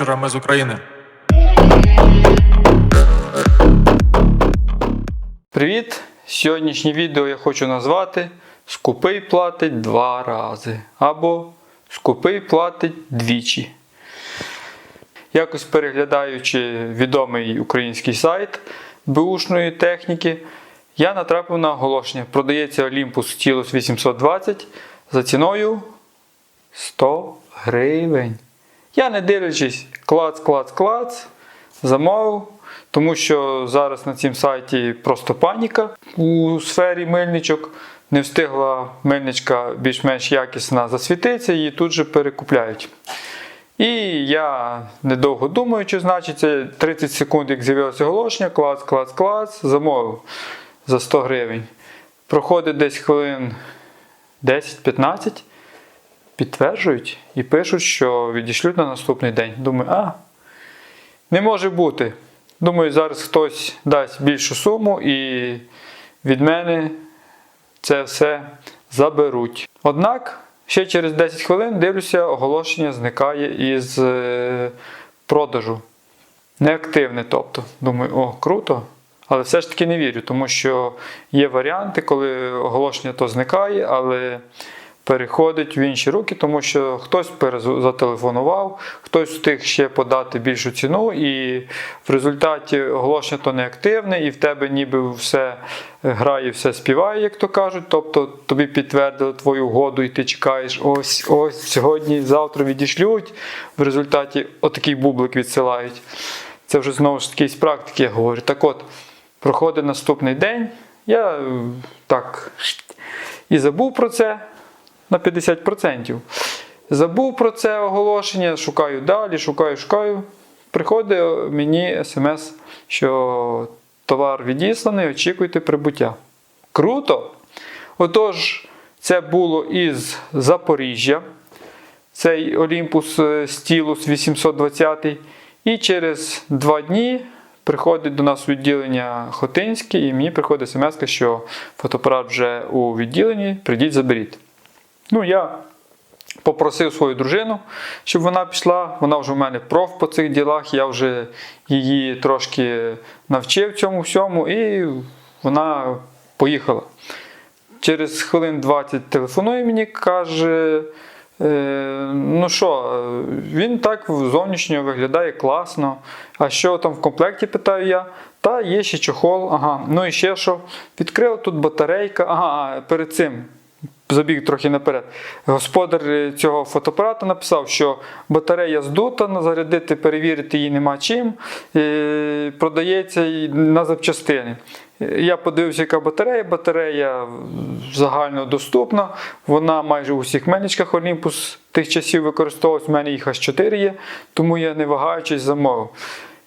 мануфактурами з України. Привіт! Сьогоднішнє відео я хочу назвати Скупий платить два рази або Скупий платить двічі. Якось переглядаючи відомий український сайт бушної техніки, я натрапив на оголошення. Продається Olympus Stylus 820 за ціною 100 гривень. Я не дивлячись, клац, клац, клац, замовив, тому що зараз на цім сайті просто паніка у сфері мильничок. Не встигла мильничка більш-менш якісна засвітитися, її тут же перекупляють. І я недовго думаючи, значить, 30 секунд, як з'явилося оголошення, клац, клац, клац, замовив за 100 гривень. Проходить десь хвилин 10-15, підтверджують і пишуть, що відійшлють на наступний день. Думаю, а, не може бути. Думаю, зараз хтось дасть більшу суму і від мене це все заберуть. Однак, ще через 10 хвилин дивлюся, оголошення зникає із е, продажу. Неактивне, тобто. Думаю, о, круто. Але все ж таки не вірю, тому що є варіанти, коли оголошення то зникає, але переходить в інші руки, тому що хтось зателефонував, хтось встиг ще подати більшу ціну, і в результаті оголошення то неактивне, і в тебе ніби все грає, все співає, як то кажуть. Тобто тобі підтвердили твою угоду, і ти чекаєш, ось ось сьогодні, завтра відійшлють. В результаті отакий бублик відсилають. Це вже знову ж таки з практики я говорю. Так от, проходить наступний день, я так і забув про це на 50%. Забув про це оголошення, шукаю далі, шукаю, шукаю. Приходить мені смс, що товар відісланий, очікуйте прибуття. Круто! Отож, це було із Запоріжжя. Цей Olympus Stylus 820. І через два дні приходить до нас відділення Хотинське, і мені приходить смс, що фотоапарат вже у відділенні, прийдіть, заберіть. Ну, я попросив свою дружину, щоб вона пішла. Вона вже в мене проф по цих ділах, я вже її трошки навчив цьому всьому, і вона поїхала. Через хвилин 20 телефонує мені, каже. «Е, Ну що, він так зовнішньо виглядає класно. А що там в комплекті, питаю я. Та є ще чохол, ага. Ну і ще що. Відкрив тут батарейка. Ага, перед цим забіг трохи наперед. Господар цього фотоапарата написав, що батарея здута, зарядити, перевірити її нема чим. е, Продається на запчастини. Я подивився, яка батарея. Батарея загально доступна. Вона майже у всіх мельничках Olympus тих часів використовувалась. У мене їх аж 4 є, тому я не вагаючись замовив.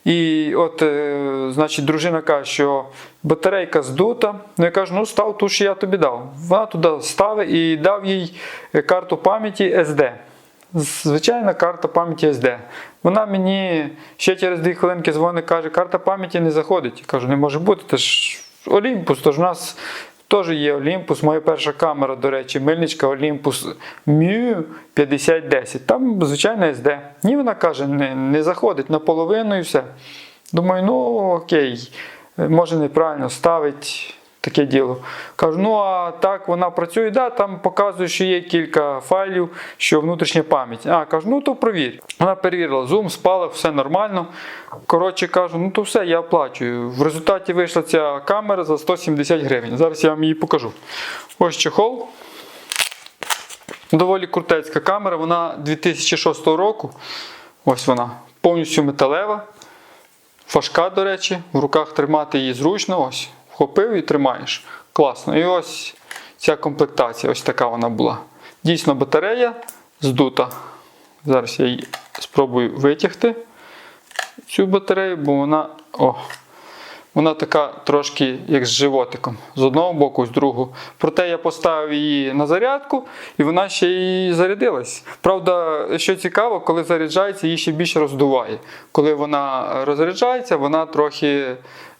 І от, е, значить, дружина каже, що батарейка здута. Ну я кажу, ну став ту, що я тобі дав. Вона туди ставить і дав їй карту пам'яті SD. Звичайна карта пам'яті SD. Вона мені ще через дві хвилинки дзвонить, каже, карта пам'яті не заходить. Я кажу, не може бути, це ж Олімпус, тож у нас теж є Олімпус. Моя перша камера, до речі, мильничка Olympus Mu 5010. Там, звичайно, SD. Ні, вона каже, не, не заходить наполовину і все. Думаю, ну окей, може неправильно ставить. Таке діло. Кажу, ну а так вона працює, да, там показує, що є кілька файлів, що внутрішня пам'ять. А, кажу, ну то провір. Вона перевірила зум, спала, все нормально. Коротше, кажу, ну то все, я оплачую. В результаті вийшла ця камера за 170 гривень. Зараз я вам її покажу. Ось чехол. Доволі крутецька камера, вона 2006 року. Ось вона, повністю металева. Важка, до речі, в руках тримати її зручно. Ось. Вхопив і тримаєш. Класно. І ось ця комплектація, ось така вона була. Дійсно, батарея здута. Зараз я її спробую витягти цю батарею, бо вона о, вона така трошки як з животиком. З одного боку, з другого. Проте я поставив її на зарядку, і вона ще й зарядилась. Правда, що цікаво, коли заряджається, її ще більше роздуває. Коли вона розряджається, вона трохи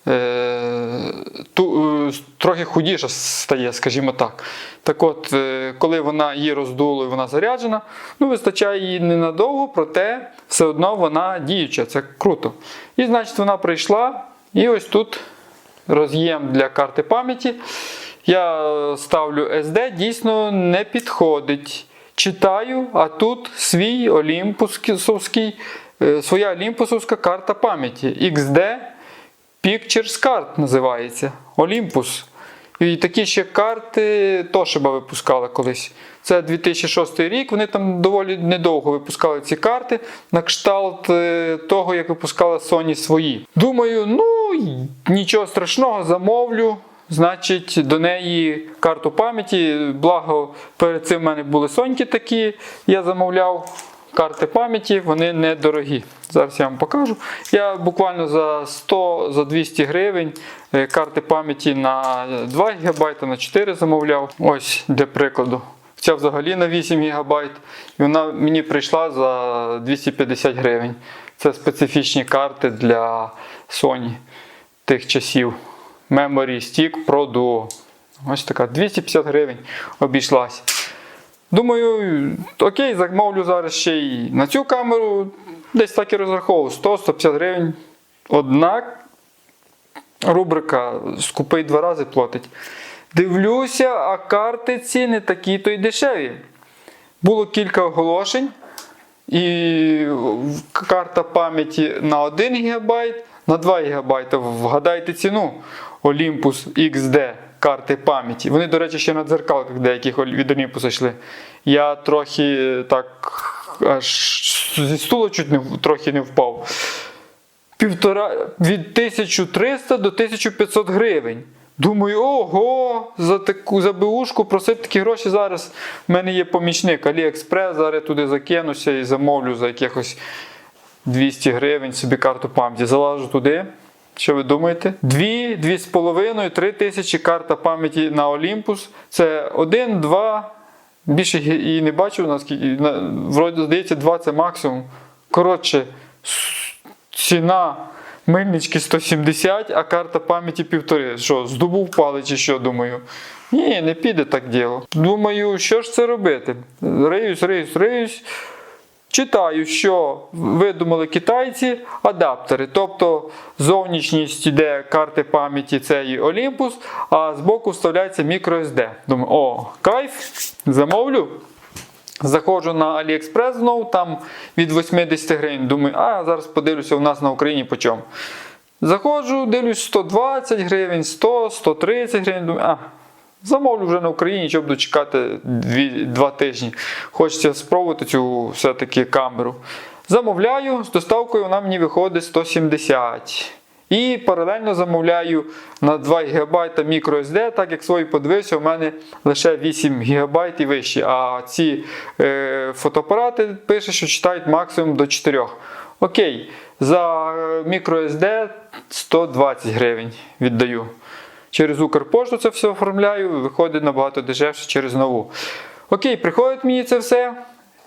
е, ту, е, трохи худіша стає, скажімо так. Так от, е, коли вона її роздуло і вона заряджена, ну вистачає її ненадовго, проте все одно вона діюча, це круто. І значить вона прийшла, і ось тут роз'єм для карти пам'яті. Я ставлю SD, дійсно не підходить. Читаю, а тут свій олімпусовський, е, своя олімпусовська карта пам'яті. XD Pictures Card називається. Olympus. І такі ще карти Toshiba випускали колись. Це 2006 рік. Вони там доволі недовго випускали ці карти на кшталт е, того, як випускала Sony свої. Думаю, ну нічого страшного, замовлю. Значить, до неї карту пам'яті. Благо, перед цим в мене були соньки такі. Я замовляв карти пам'яті, вони недорогі. Зараз я вам покажу. Я буквально за 100 за 200 гривень е, карти пам'яті на 2 ГБ, на 4 замовляв. Ось для прикладу. Ця взагалі на 8 ГБ. І вона мені прийшла за 250 гривень. Це специфічні карти для Sony тих часів. Memory Stick Pro Duo. Ось така 250 гривень обійшлась. Думаю, окей, замовлю зараз ще й на цю камеру. Десь так і розраховував 100-150 гривень. Однак рубрика скупий два рази платить. Дивлюся, а карти ці не такі то й дешеві. Було кілька оголошень, і карта пам'яті на 1 ГБ, на 2 ГБ. Вгадайте ціну Olympus XD карти пам'яті. Вони, до речі, ще на дзеркалках деяких від Olympus йшли. Я трохи так аж зі стула чуть не, трохи не впав. Півтора, від 1300 до 1500 гривень. Думаю, ого, за таку за БУшку просити такі гроші зараз. У мене є помічник Аліекспрес, зараз туди закинуся і замовлю за якихось 200 гривень собі карту пам'яті. Залажу туди. Що ви думаєте? Дві, дві з половиною, три тисячі карта пам'яті на Olympus. Це один, два. Більше і не бачив, наскільки. Вроді, здається, два це максимум. Коротше, ціна мильнички 170, а карта пам'яті півтори. Що, з дубу впали чи що, думаю? Ні, не піде так діло. Думаю, що ж це робити? Риюсь, риюсь, риюсь. Читаю, що видумали китайці адаптери. Тобто зовнішність іде карти пам'яті цієї Olympus, а збоку вставляється microSD. Думаю, о, кайф, замовлю. Заходжу на AliExpress знову, там від 80 гривень. Думаю, а зараз подивлюся у нас на Україні по чому. Заходжу, дивлюсь 120 гривень, 100, 130 гривень. Думаю, а, замовлю вже на Україні, щоб дочекати 2 тижні. Хочеться спробувати цю все-таки камеру. Замовляю, з доставкою вона мені виходить 170. І паралельно замовляю на 2 ГБ microSD, так як свої подивився, у мене лише 8 ГБ і вище. А ці е, фотоапарати пише, що читають максимум до 4. Окей, за е, microSD 120 гривень віддаю. Через Укрпошту це все оформляю, виходить набагато дешевше через нову. Окей, приходить мені це все.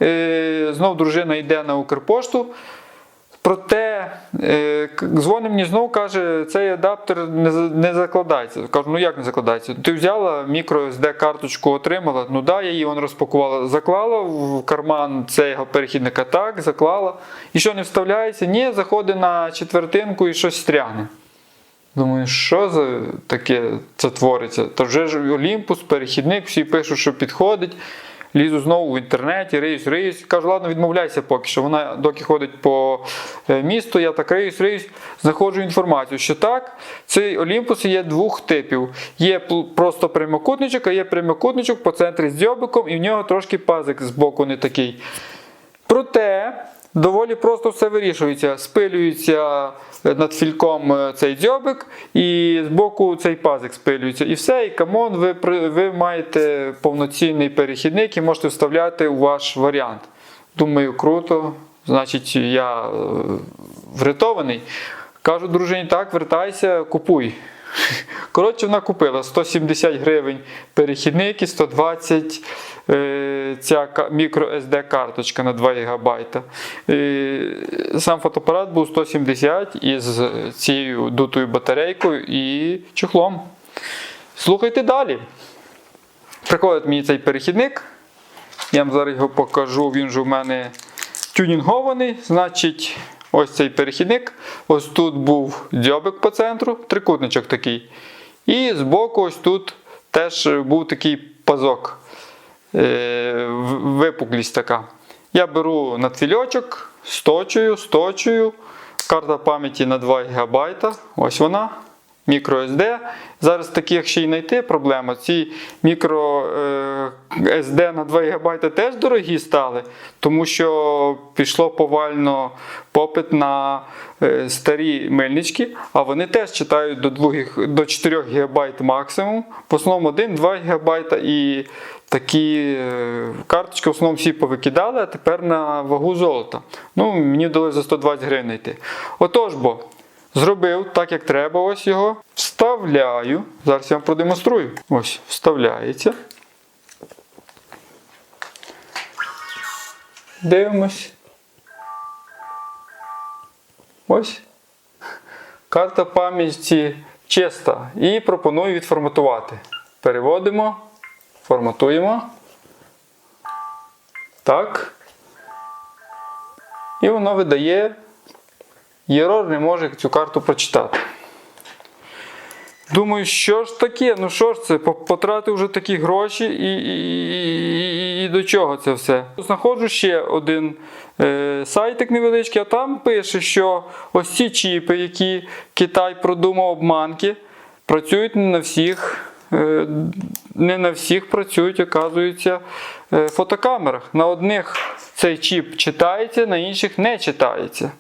Е, знов дружина йде на Укрпошту. Проте е, дзвонить мені знову каже, цей адаптер не, закладається. Кажу, ну як не закладається? Ти взяла мікро SD карточку отримала. Ну да, я її вон розпакувала, заклала в карман цього перехідника, так, заклала. І що не вставляється? Ні, заходить на четвертинку і щось стрягне. Думаю, що за таке це твориться? Та вже ж Олімпус, перехідник, всі пишуть, що підходить. Лізу знову в інтернеті, риюсь, риюсь. Кажу, ладно, відмовляйся поки що. Вона доки ходить по е, місту, я так риюсь, риюсь, знаходжу інформацію, що так, цей Олімпус є двох типів. Є просто прямокутничок, а є прямокутничок по центрі з дзьобиком, і в нього трошки пазик з боку не такий. Проте доволі просто все вирішується. Спилюється е, над фільком е, цей дзьобик, і збоку цей пазик спилюється. І все, і камон, ви, ви маєте повноцінний перехідник і можете вставляти у ваш варіант. Думаю, круто. Значить, я е, врятований. Кажу дружині, так, вертайся, купуй. Коротше, вона купила 170 гривень перехідник і 120 е, ця мікро SD карточка на 2 ГБ. Сам фотоапарат був 170 із цією дутою батарейкою і чехлом. Слухайте далі. Приходить мені цей перехідник. Я вам зараз його покажу. Він же у мене тюнінгований. Значить, ось цей перехідник. Ось тут був дзьобик по центру, трикутничок такий. І збоку ось тут теж був такий пазок. Е, випуклість така. Я беру на цільочок, сточую, сточую. Карта пам'яті на 2 ГБ. Ось вона. Мікро Зараз таких ще й знайти проблема. Ці мікро е, SD на 2 ГБ теж дорогі стали, тому що пішло повально попит на е, старі мильнички, а вони теж читають до, 2, до 4 ГБ максимум. В основному 1-2 ГБ і такі е, карточки в основному всі повикидали, а тепер на вагу золота. Ну, мені вдалося за 120 гривень знайти. Отож бо. Зробив так, як треба, ось його. Вставляю. Зараз я вам продемонструю. Ось, вставляється. Дивимось. Ось. Карта пам'яті чиста. І пропоную відформатувати. Переводимо, форматуємо. Так. І воно видає Єрор не може цю карту прочитати. Думаю, що ж таке? Ну що ж це? Потратив вже такі гроші і, і, і, і до чого це все? Знаходжу ще один е, сайтик невеличкий, а там пише, що ось ці чіпи, які Китай продумав обманки, працюють не на всіх. е, Не на всіх працюють, оказується, е, фотокамерах. На одних цей чіп читається, на інших не читається.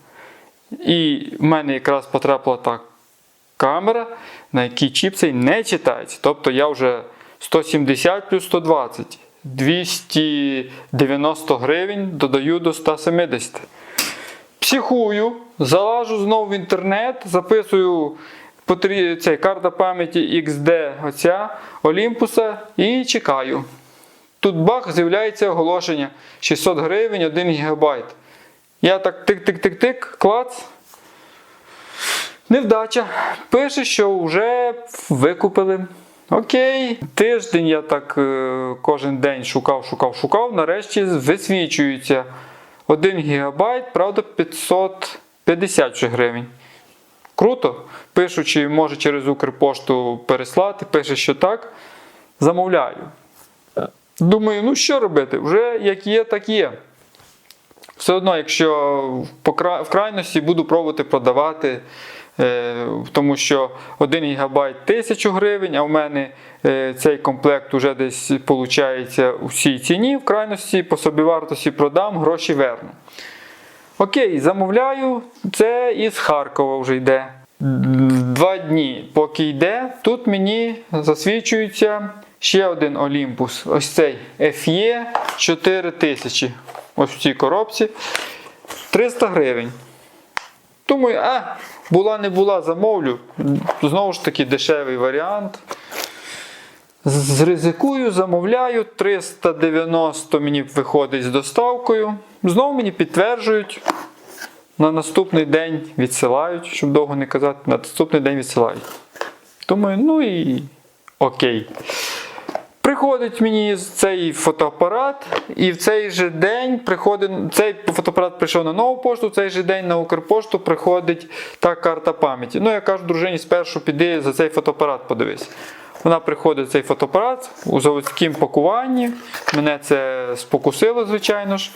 І в мене якраз потрапила та камера, на якій чіп цей не читається. Тобто я вже 170 плюс 120. 290 гривень додаю до 170. Психую, залажу знову в інтернет, записую цей, карта пам'яті XD оця Олімпуса і чекаю. Тут бах, з'являється оголошення 600 гривень 1 ГБ. Я так тик-тик-тик-тик, клац. Невдача. Пише, що вже викупили. Окей. Тиждень я так е, кожен день шукав, шукав, шукав. Нарешті висвічується 1 ГБ, правда, 550 гривень. Круто. Пишу, чи може через Укрпошту переслати. Пише, що так. Замовляю. Думаю, ну що робити? Вже як є, так є. Все одно, якщо в крайності буду пробувати продавати, е, тому що 1 ГБ 1000 гривень, а в мене е, цей комплект вже десь виходить у цій ціні. В крайності по собівартості продам, гроші верну. Окей, замовляю. Це із Харкова вже йде. Два дні, поки йде, тут мені засвічується ще один Олімпус. Ось цей FE 4000. Ось в цій коробці. 300 гривень. Думаю, а, була не була, замовлю. Знову ж таки, дешевий варіант. Зризикую, замовляю. 390 мені виходить з доставкою. Знову мені підтверджують. На наступний день відсилають, щоб довго не казати, на наступний день відсилають. Думаю, ну і окей. Приходить мені цей фотоапарат, і в цей же день приходить. Цей фотоапарат прийшов на нову пошту, в цей же день на Укрпошту приходить та карта пам'яті. Ну, я кажу дружині, спершу піди за цей фотоапарат подивись. Вона приходить цей фотоапарат у заводському пакуванні. Мене це спокусило, звичайно ж.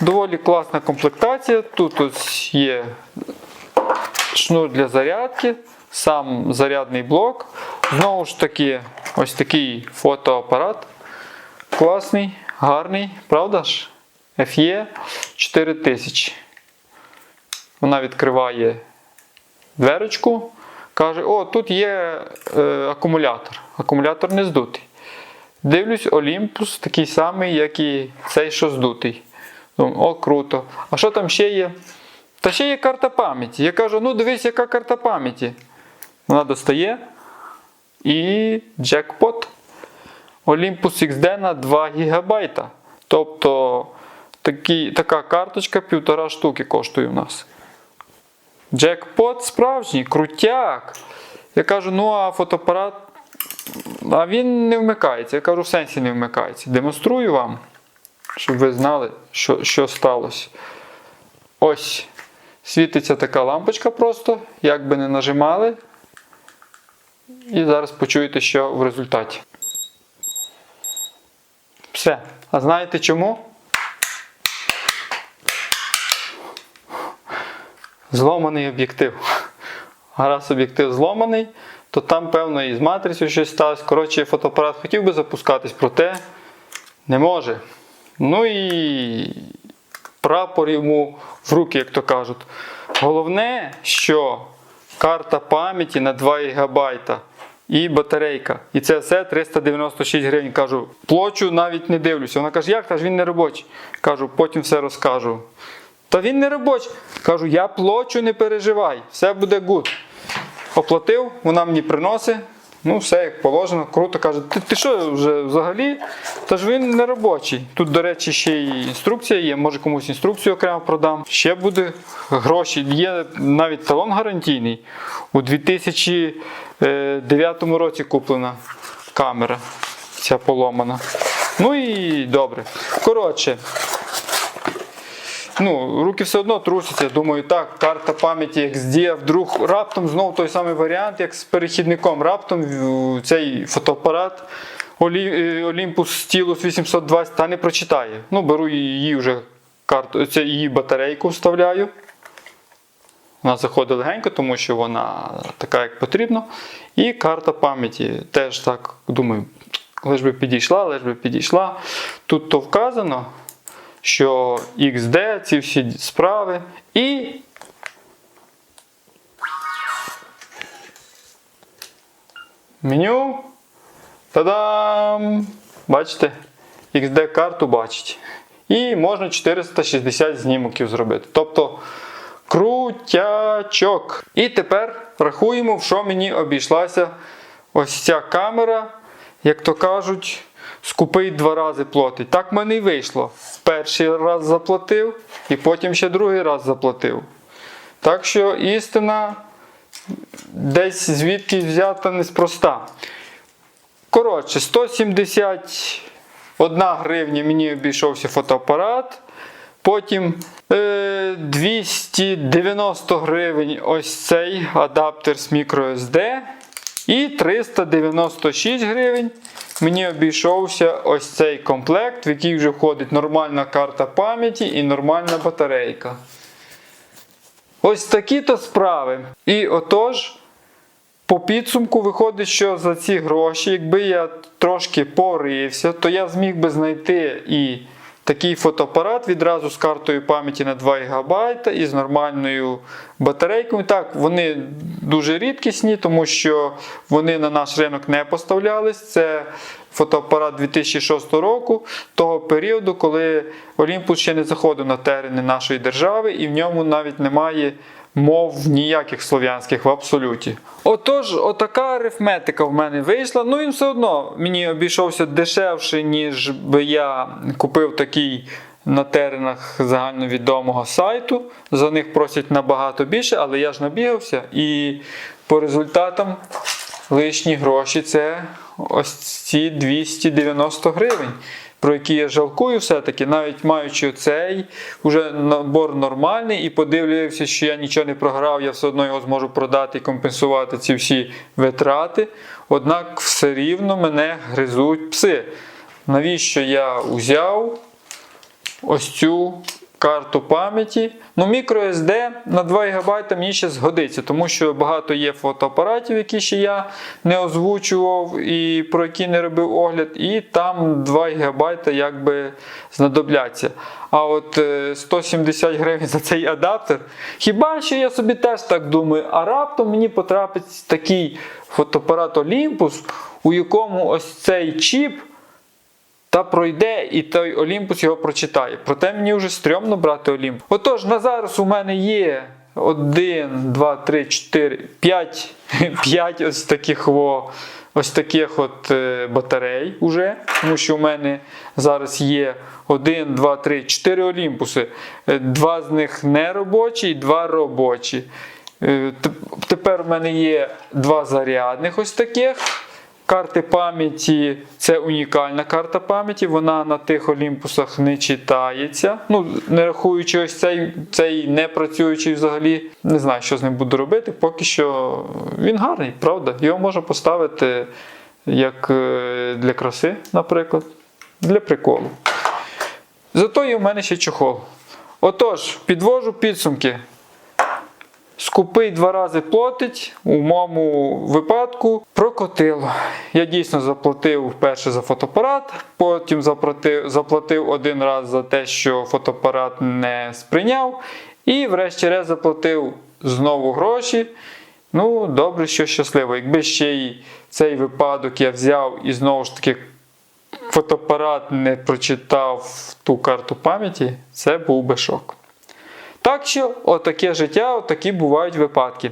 Доволі класна комплектація. Тут ось є шнур для зарядки, сам зарядний блок. Знову ж таки, ось такий фотоапарат. Класний, гарний, правда ж? FE 4000. Вона відкриває дверочку. Каже, о, тут є е, акумулятор. Акумулятор не здутий. Дивлюсь, Olympus такий самий, як і цей, що здутий. Думаю, о, круто. А що там ще є? Та ще є карта пам'яті. Я кажу, ну дивись, яка карта пам'яті. Вона достає і джекпот. Olympus XD на 2 ГБ. Тобто такі, така карточка півтора штуки коштує у нас. Джекпот справжній, крутяк. Я кажу, ну а фотоапарат. А він не вмикається. Я кажу, в сенсі не вмикається. Демонструю вам, щоб ви знали, що, що сталося. Ось. Світиться така лампочка просто, як би не нажимали. І зараз почуєте, що в результаті. Все. А знаєте чому? Зломаний об'єктив. А раз об'єктив зломаний, то там, певно, і з матрицею щось сталося. Коротше, фотоапарат хотів би запускатись, проте не може. Ну і прапор йому в руки, як то кажуть. Головне, що карта пам'яті на 2 ГБ і батарейка. І це все 396 гривень. Кажу, плочу навіть не дивлюся. Вона каже, як та ж він не робочий. Кажу, потім все розкажу. Та він не робочий. Кажу, я плачу, не переживай, все буде гуд. Оплатив, вона мені приносить. Ну, все як положено, круто. Каже, ти, ти що вже взагалі? Та ж він не робочий. Тут, до речі, ще й інструкція є, може комусь інструкцію окремо продам. Ще буде гроші. Є навіть талон гарантійний. У 2009 році куплена камера. Ця поломана. Ну і добре. Коротше, ну, руки все одно трусяться. Думаю, так, карта пам'яті XD, а вдруг раптом знову той самий варіант, як з перехідником. Раптом цей фотоапарат Olympus Stylus 820 та не прочитає. Ну, беру її вже карту, це її батарейку вставляю. Вона заходить легенько, тому що вона така, як потрібно. І карта пам'яті теж так думаю, лиш би підійшла, лиш би підійшла. Тут то вказано, що XD, ці всі справи. І меню. Та-дам! Бачите? XD-карту бачить. І можна 460 знімоків зробити. Тобто крутячок. І тепер рахуємо, в що мені обійшлася ось ця камера, як то кажуть, скупий два рази платить. Так в мене і вийшло. Перший раз заплатив, і потім ще другий раз заплатив. Так що істина десь звідки взята неспроста. Коротше, 171 гривня мені обійшовся фотоапарат. Потім е, 290 гривень ось цей адаптер з microSD. І 396 гривень мені обійшовся ось цей комплект, в який вже входить нормальна карта пам'яті і нормальна батарейка. Ось такі то справи. І отож, по підсумку виходить, що за ці гроші, якби я трошки порився, то я зміг би знайти і такий фотоапарат відразу з картою пам'яті на 2 ГБ і з нормальною батарейкою. Так, вони дуже рідкісні, тому що вони на наш ринок не поставлялись. Це фотоапарат 2006 року, того періоду, коли Олімпус ще не заходив на терени нашої держави, і в ньому навіть немає мов ніяких слов'янських в абсолюті. Отож, отака арифметика в мене вийшла. Ну він все одно мені обійшовся дешевше, ніж би я купив такий на теренах загальновідомого сайту. За них просять набагато більше, але я ж набігався. І по результатам лишні гроші це ось ці 290 гривень. Про які я жалкую все-таки, навіть маючи цей уже набор нормальний і подивлюся, що я нічого не програв, я все одно його зможу продати і компенсувати ці всі витрати. Однак все рівно мене гризуть пси. Навіщо я взяв ось цю карту пам'яті? Ну, microSD на 2 ГБ мені ще згодиться, тому що багато є фотоапаратів, які ще я не озвучував і про які не робив огляд, і там 2 ГБ якби знадобляться. А от е, 170 гривень за цей адаптер. Хіба що я собі теж так думаю, а раптом мені потрапить такий фотоапарат Olympus, у якому ось цей чіп. Та пройде і той Олімпус його прочитає. Проте мені вже стрьомно брати Олімп. Отож, на зараз у мене є 1, 2, 3, 4, 5, 5 ось таких во ось таких от е, батарей уже, тому що у мене зараз є 1, 2, 3, 4 Олімпуси. Е, Два з них не робочі і два робочі. Е, Тепер в мене є два зарядних ось таких. Карти пам'яті це унікальна карта пам'яті, вона на тих Олімпусах не читається. Ну, не рахуючи ось цей, цей не працюючий взагалі. Не знаю, що з ним буду робити. Поки що він гарний, правда. Його можна поставити як е, для краси, наприклад, для приколу. Зато є в мене ще чохол. Отож, підвожу підсумки. Скупий два рази платить, у моєму випадку прокотило. Я дійсно заплатив вперше за фотоапарат, потім заплатив, заплатив один раз за те, що фотоапарат не сприйняв, і врешті-решт заплатив знову гроші. Ну, добре, що щасливо. Якби ще й цей випадок я взяв і знову ж таки фотоапарат не прочитав ту карту пам'яті, це був би шок. Так що, отаке життя, отакі бувають випадки.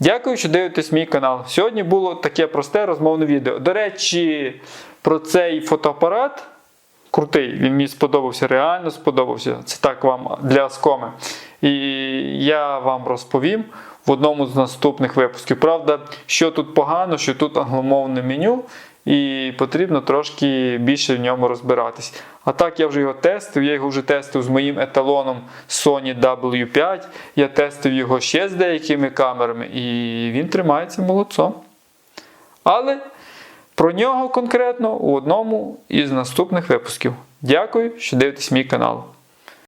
Дякую, що дивитесь мій канал. Сьогодні було таке просте розмовне відео. До речі, про цей фотоапарат крутий, він мені сподобався, реально сподобався. Це так вам для скоми. І я вам розповім в одному з наступних випусків. Правда, що тут погано, що тут англомовне меню, і потрібно трошки більше в ньому розбиратись. А так я вже його тестив, я його вже тестив з моїм еталоном Sony W5. Я тестив його ще з деякими камерами, і він тримається молодцом. Але про нього конкретно у одному із наступних випусків. Дякую, що дивитесь мій канал.